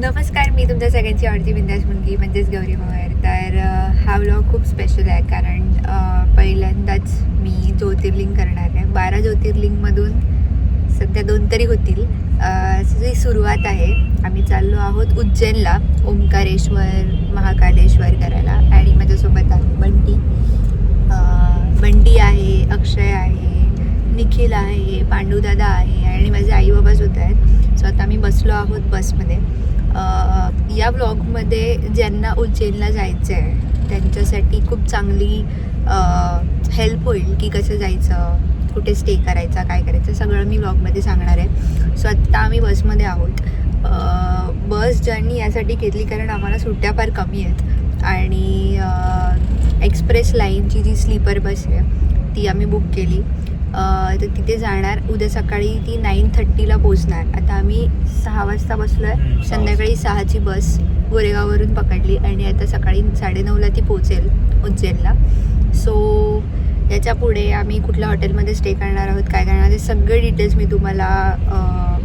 नमस्कार मी तुमच्या सगळ्यांची आवडती बिंदास मुलगी म्हणजेच गौरी मोहर. तर हा व्लॉग खूप स्पेशल आहे कारण पहिल्यांदाच मी ज्योतिर्लिंग करणार आहे. बारा ज्योतिर्लिंगमधून सध्या दोन तरी होतील. जी सुरुवात आहे आम्ही चाललो आहोत उज्जैनला ओंकारेश्वर महाकालेश्वर करायला. आणि माझ्यासोबत आहे बंटी. बंटी आहे अक्षय आहे निखिल आहे पांडुदादा आहे आणि माझे आई बाबा सुद्धा आहेत. सो आता आम्ही बसलो आहोत बसमध्ये. या ब्लॉगमध्ये ज्यांना उज्जैनला जायचं आहे त्यांच्यासाठी खूप चांगली हेल्प होईल की कसं जायचं कुठे स्टे करायचा काय करायचं सगळं मी ब्लॉगमध्ये सांगणार आहे. सो आत्ता आम्ही बसमध्ये आहोत. बस जर्नी यासाठी घेतली कारण आम्हाला सुट्ट्या फार कमी आहेत. आणि एक्सप्रेस लाईनची जी स्लीपर बस आहे ती आम्ही बुक केली. तर तिथे जाणार. उद्या सकाळी ती नाईन थर्टीला पोचणार आता आम्ही सहा वाजता बसलो आहे संध्याकाळी सहाची बस गोरेगाववरून पकडली आणि आता सकाळी साडेनऊला ती पोचेल उज्जैनला. सो याच्यापुढे आम्ही कुठल्या हॉटेलमध्ये स्टे करणार आहोत काय करणार हे सगळे डिटेल्स मी तुम्हाला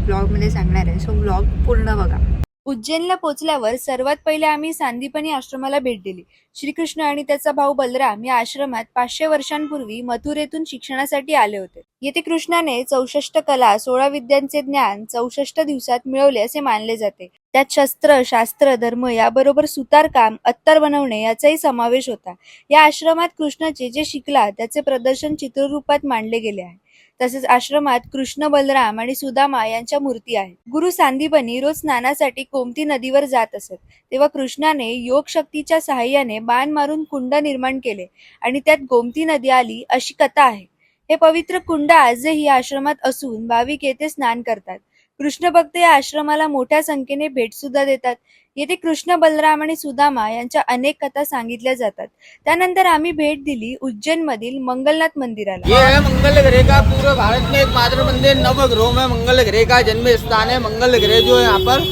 ब्लॉगमध्ये सांगणार आहे. सो ब्लॉग पूर्ण बघा. उज्जैनला पोचल्यावर सर्वात पहिले आम्ही सांदीपनी आश्रमाला भेट दिली. श्रीकृष्ण आणि त्याचा भाऊ बलराम या आश्रमात पाचशे वर्षांपूर्वी मथुरेतून शिक्षणासाठी आले होते. येथे कृष्णाने चौसष्ट कला सोळा विद्यांचे ज्ञान चौसष्ट दिवसात मिळवले असे मानले जाते. त्यात शस्त्र शास्त्र धर्म याबरोबर सुतारकाम अत्तर बनवणे याचाही समावेश होता. या आश्रमात कृष्णाचे जे शिकला त्याचे प्रदर्शन चित्ररूपात मांडले गेले आहे. तसेच आश्रमात कृष्ण बलराम आणि सुदामा यांच्या मूर्ती आहेत. गुरु सांदीपनी रोज स्नानासाठी कोमती नदीवर जात असत. तेव्हा कृष्णाने योग शक्तीच्या सहाय्याने बाण मारून कुंड निर्माण केले आणि त्यात गोमती नदी आली अशी कथा आहे. हे पवित्र कुंड आजही आश्रमात असून भाविक येथे स्नान करतात. कृष्ण भक्त या आश्रमाला मोठ्या संख्येने भेट सुद्धा देतात. येथे कृष्ण बलराम आणि सुदामा यांच्या अनेक कथा सांगितल्या जातात. त्यानंतर आम्ही भेट दिली उज्जैन मधील मंगलनाथ मंदिराला. ये है मंगल ग्रह का पूरे भारत में एकमात्र मंदिर नवग्रहों में मंगल ग्रह का जन्म स्थान है। मंगल ग्रह जो यहाँ पर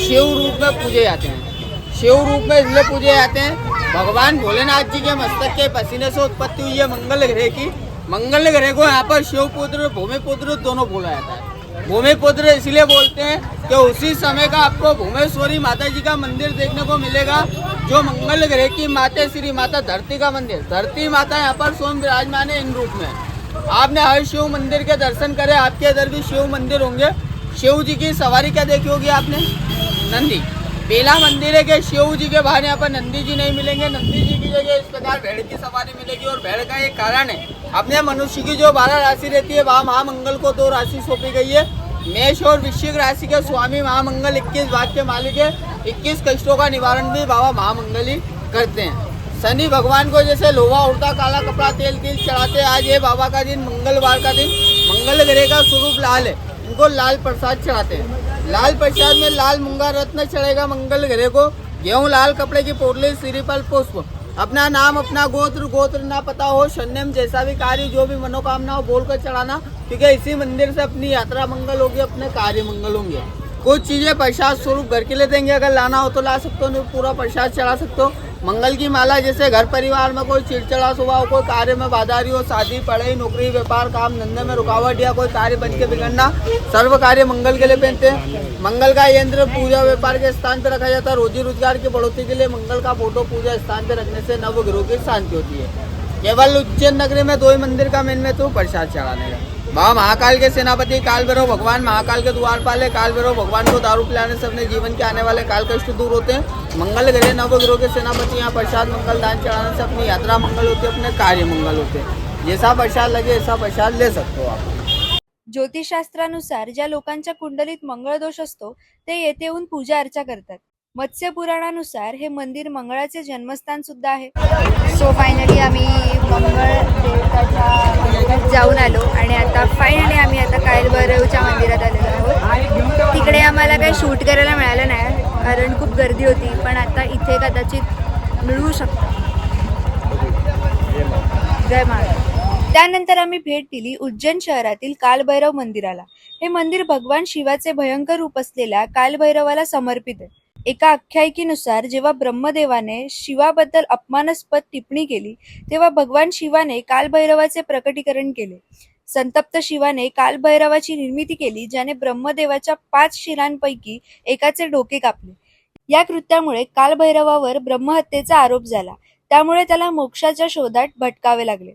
शिव रूप में पूजे जाते हैं। शिव रूप में इसलिए पूजे जाते हैं। भगवान भोलेनाथ जी के मस्तक के पसीने से उत्पत्ति हुई है मंगल ग्रह की। मंगल ग्रह को यहाँ पर शिवपुत्र भूमिपुत्र दोनों बोला जाता है। भूमिपुत्र इसलिए बोलते हैं कि उसी समय का आपको भूमेश्वरी माता जी का मंदिर देखने को मिलेगा, जो मंगल ग्रह की माता, श्री माता धरती का मंदिर। धरती माता यहाँ पर सोम विराजमान है इन रूप में। आपने हर शिव मंदिर के दर्शन करे, आपके इधर भी शिव मंदिर होंगे। शिव जी की सवारी क्या देखी होगी आपने? नंदी। बेला मंदिर है के शिव जी के यहाँ पर नंदी जी नहीं मिलेंगे। नंदी जी की जगह इस प्रकार भेड़ की सवारी मिलेगी और भेड़ का एक कारण है। अपने मनुष्य की जो बारह राशि रहती है, वहाँ महामंगल को दो राशि सौंपी गई है। मेष और वृश्चिक राशि के स्वामी महामंगल 21 भाग के मालिक है। 21 कष्टों का निवारण भी बाबा महामंगल ही करते हैं। शनि भगवान को जैसे लोहा उड़ता, काला कपड़ा, तेल तिल चढ़ाते, आज ये बाबा का दिन मंगलवार का दिन। मंगल ग्रह का स्वरूप लाल है। इनको लाल प्रसाद चढ़ाते हैं। लाल प्रसाद में लाल मुंगा रत्न चढ़ेगा मंगल ग्रह को। गेहूँ, लाल कपड़े की पोटली श्रीफल पुष्प। अपना नाम, अपना गोत्र गोत्र ना पता हो, शन्यम जैसा भी कार्य, जो भी मनोकामना हो बोलकर चढ़ाना, क्योंकि इसी मंदिर से अपनी यात्रा मंगल होगी, अपने कार्य मंगल होंगे। कुछ चीज़ें प्रसाद स्वरूप घर के लिए देंगे। अगर लाना हो तो ला सकते हो, नहीं पूरा प्रसाद चढ़ा सकते हो। मंगल की माला जैसे घर परिवार में कोई चिड़चिड़ा हो कोई कार्य में बाधा रही हो, शादी, पढ़ाई, नौकरी, व्यापार, काम, धंधे में रुकावट या कोई कार्य बन के बिगड़ना, सर्व कार्य मंगल के लिए पहनते हैं। मंगल का यंत्र पूजा, व्यापार के स्थान पर रखा जाता है। रोजी रोज़गार की बढ़ोतरी के लिए मंगल का फ़ोटो पूजा स्थान पर रखने से नव ग्रहों की शांति होती है। केवल उज्जैन नगरी में दो ही मंदिर का मेन में तो प्रसाद चढ़ाने का। माँ महाकाल के सेनापति काल भैरव भगवान महाकाल के द्वारपाल है काल भैरव भगवान को दारू पिलाने से अपने जीवन के आने वाले काल कष्ट दूर होते हैं। मंगल ग्रह नवग्रह के सेनापति यहाँ प्रसाद मंगल दान चढ़ाने से अपनी यात्रा मंगल होती है अपने कार्य मंगल होते हैं। जैसा प्रसाद लगे ऐसा प्रसाद ले सकते हो आप। ज्योतिषशास्त्रानुसार ज्या लोकांच्या कुंडलीत मंगळ दोष असतो ते येथे येऊन पूजा अर्चा करतात. मत्स्य पुराणानुसार हे मंदिर मंगळाचे जन्मस्थान सुद्धा आहे. सो फायनली आम्ही मंगळ देवताच्या मंदिरात जाऊन आलो आणि आता फायनली आम्ही आता कायलभैरवच्या मंदिरात आलेलो आहोत. तिकडे आम्हाला काही शूट करायला मिळालं नाही कारण खूप गर्दी होती पण आता इथे कदाचित मिळवू शकतो. जय महाराज त्यानंतर आम्ही भेट दिली उज्जैन शहरातील कालभैरव मंदिराला. हे मंदिर भगवान शिवाचे भयंकर रूप असलेल्या कालभैरवाला समर्पित आहे. एका आख्यायिकेनुसार जेव्हा ब्रह्मदेवाने शिवाबद्दल अपमानास्पद टिप्पणी केली तेव्हा भगवान शिवाने कालभैरवाचे प्रकटीकरण केले. संतप्त शिवाने कालभैरवाची निर्मिती केली ज्याने ब्रह्मदेवाच्या पाच शिरांपैकी एकाचे डोके कापले. या कृत्यामुळे कालभैरवावर ब्रह्महत्येचा आरोप झाला. त्यामुळे त्याला मोक्षाच्या शोधात भटकावे लागले.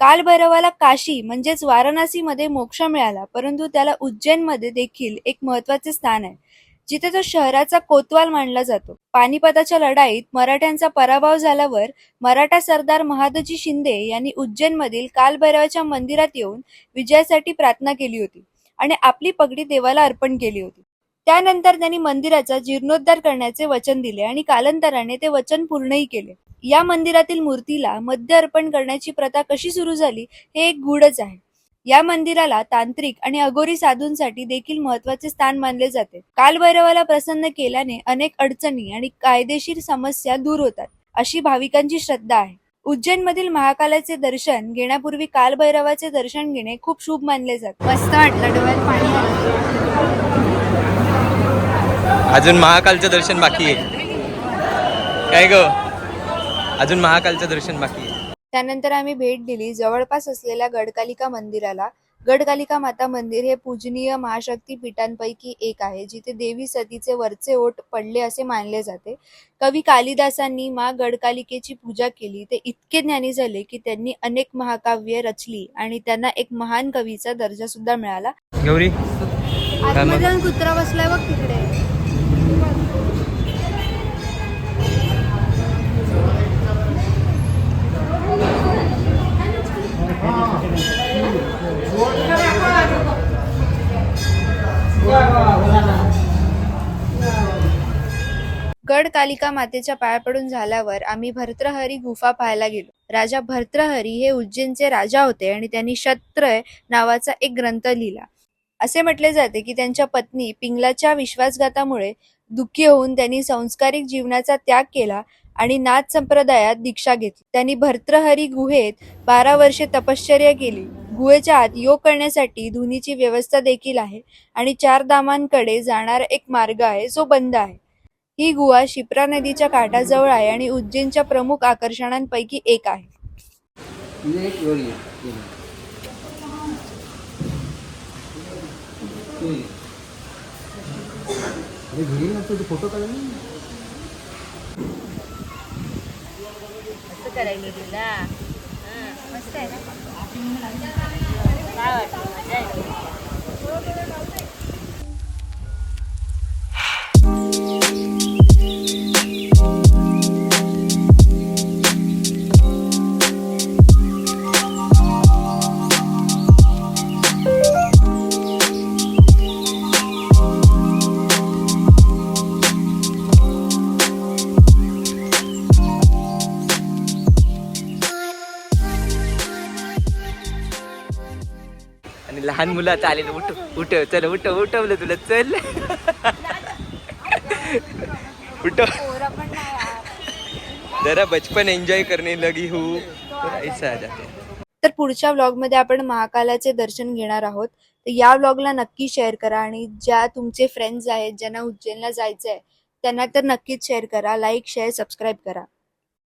कालभैरवाला काशी म्हणजेच वाराणसीमध्ये मोक्ष मिळाला परंतु त्याला उज्जैनमध्ये देखील एक महत्त्वाचे स्थान आहे. जिथे तो शहराचा कोतवाल मानला जातो. पानिपताच्या लढाईत मराठ्यांचा पराभव झाल्यावर मराठा सरदार महादजी शिंदे यांनी उज्जैनमधील कालभैरवाच्या मंदिरात येऊन विजयासाठी प्रार्थना केली होती आणि आपली पगडी देवाला अर्पण केली होती. त्यानंतर त्यांनी मंदिराचा जीर्णोद्धार करण्याचे वचन दिले आणि कालांतराने ते वचन पूर्णही केले. या मंदिरातील मूर्तीला मद्य अर्पण करण्याची प्रथा कशी सुरू झाली हे एक गूढच आहे. या मंदिराला तांत्रिक आणि अघोरी साधूंसाठी देखील महत्त्वाचे स्थान मानले जाते. कालभैरवाला प्रसन्न केल्याने अनेक अडचणी आणि कायदेशीर समस्या दूर होतात अशी भाविकांची श्रद्धा आहे. उज्जैनमधील महाकालाचे दर्शन घेण्यापूर्वी कालभैरवाचे दर्शन घेणे खूप शुभ मानले जाते. मस्त वाटलं डोळ्यात पाणी आलं. अजून महाकालचं दर्शन बाकी आहे. काय ग? अजून महाकालचं दर्शन बाकी आहे. त्यानंतर आम्ही भेट दिली. जवळपास असलेल्या गडकालिका मंदिराला. गडकालिका माता मंदिर हे पूजनीय महाशक्ती पीठांपैकी एक आहे जिथे देवी सतीचे वरचे ओठ पडले असे मानले जाते. कवी कालिदासांनी मा गडकालिकेची पूजा केली. ते इतके ज्ञानी झाले की त्यांनी अनेक महाकाव्ये रचली आणि त्यांना एक महान कवीचा दर्जा सुद्धा मिळाला. गौरी कुत्रा बसलाय बघ तिकडे. गड कालिका मातेच्या पाया पडून झाल्यावर आम्ही भर्तृहरी गुफा पाहायला गेलो. राजा भर्तृहरी हे उज्जैनचे राजा होते आणि त्यांनी शत्रय नावाचा एक ग्रंथ लिहिला. असे म्हटले जाते की त्यांच्या पत्नी पिंगलाच्या विश्वासघातामुळे दुःखी होऊन त्यांनी संस्कारिक जीवनाचा त्याग केला आणि नाथ संप्रदायात दीक्षा घेतली. त्यांनी भर्तृहरी गुहेत बारा वर्षे तपश्चर्या केली. गुहेच्या आत योग करण्यासाठी धुनीची व्यवस्था देखील आहे आणि चार धामांकडे जाणारा एक मार्ग आहे जो बंद आहे. ही गुहा शिप्रा नदीच्या काठाजवळ आहे आणि उज्जैनच्या प्रमुख आकर्षणांपैकी एक आहे. ये एक और ये ये लो। ये। आणि लहान मुलं आता आलेलं उठ उठव चल उठव उठवलं तुला चल. उठव जरा बचपन एन्जॉय करणे लगी हो. ऐसा जाते तर पुढच्या व्लॉगमध्ये आपण महाकालाचे दर्शन घेणार आहोत. तर या व्लॉगला नक्की शेअर करा आणि ज्या तुमचे फ्रेंड्स आहेत ज्यांना उज्जैनला जायचं आहे त्यांना तर नक्कीच शेअर करा. लाईक शेअर सबस्क्राईब करा.